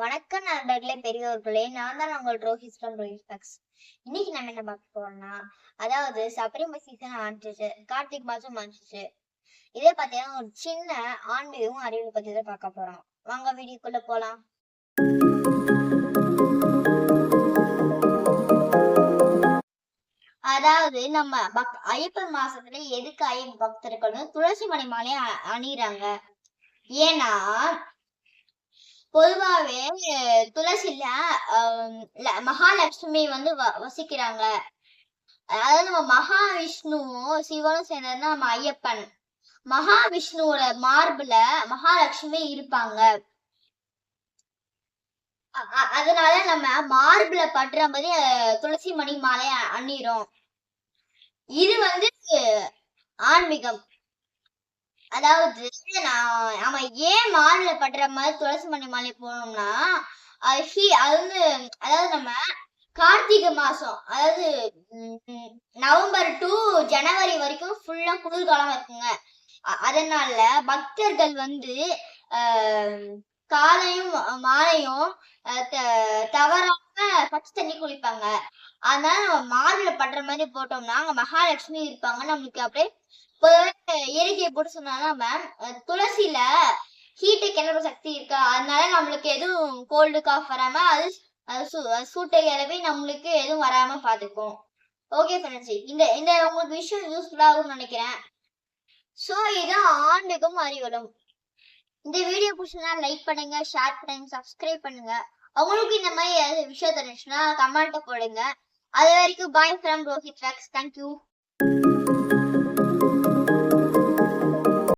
வணக்கம் நண்பர்களே பெரியோர்களே. நான் தான் உங்கள் ரோஹித் ஃப்ரம் ரோஹித் இன்னைக்கு நம்ம என்ன பார்க்க போறோம்னா அதாவது சபரிமலை சீசன் ஆரம்பிச்சிச்சு. கார்த்திக் மாசம் ஆரம்பிச்சிச்சு இதே பார்த்தீங்கன்னா ஒரு சின்ன ஆன்மீகம் அறிவு பத்தி தான் பார்க்க போறோம். வாங்க வீடியோக்குள்ள போலாம். அதாவது நம்ம பக் ஐயப்பன் மாசத்துல எதுக்கு ஐயப்ப பக்தர்கள் துளசி மணி மாலையை அணியிறாங்க? ஏன்னா பொதுவாவே துளசில ஆஹ் மகாலட்சுமி வந்து வ- வசிக்கிறாங்க. அதாவது நம்ம மகாவிஷ்ணுவும் சிவனும் சேர்ந்தது நம்ம ஐயப்பன். மகாவிஷ்ணுவோட மார்புல மகாலட்சுமி இருப்பாங்க. அதனால நம்ம மார்புல பட்டுற மாதிரி துளசி மணி மாலை அ- இது வந்து ஆன்மீகம். அதாவது நான் நம்ம ஏன் மார்புல படுற மாதிரி துளசி மணி மாலை போனோம்னா அது ஹீ- அது வந்து அதாவது நம்ம கார்த்திகை மாசம் அதாவது நவம்பர் டு ஜனவரி வரைக்கும் ஃபுல்லா குளிர்காலம் இருக்குங்க. அதனால பக்தர்கள் வந்து ஆஹ், காலையும் மாலையும் அஹ், த- தவறாம பச்சை தண்ணி குளிப்பாங்க. அதனால நம்ம மார்புல படுற மாதிரி போட்டோம்னா அங்க மகாலட்சுமி இருப்பாங்க. நம்மளுக்கு அப்படியே பொதுவாக இயற்கையை போட்டு சொன்னாங்கன்னா மேம் துளசியில ஹீட்டை கிளற சக்தி இருக்கா? அதனால நம்மளுக்கு எதுவும் கோல்டு காஃப் வராம அது சூ- சூட்டை கிளப்பி நம்மளுக்கு எதுவும் வராம பாத்துக்கும் ஓகே ஃப்ரெண்ட்ஸ் இந்த இந்த உங்களுக்கு விஷயம் யூஸ்ஃபுல்லாக ஆகும்னு நினைக்கிறேன். ஸோ இது ஆன்மீகம் அறிவலும். இந்த வீடியோ பிடிச்சதுனா லைக் பண்ணுங்க ஷேர் பண்ணுங்க சப்ஸ்கிரைப் பண்ணுங்க. உங்களுக்கு இந்த மாதிரி ஏதாவது விஷயம் தெரிஞ்சுன்னா கமெண்ட்டை போடுங்க. அது வரைக்கும் bye from Rohit tracks thank you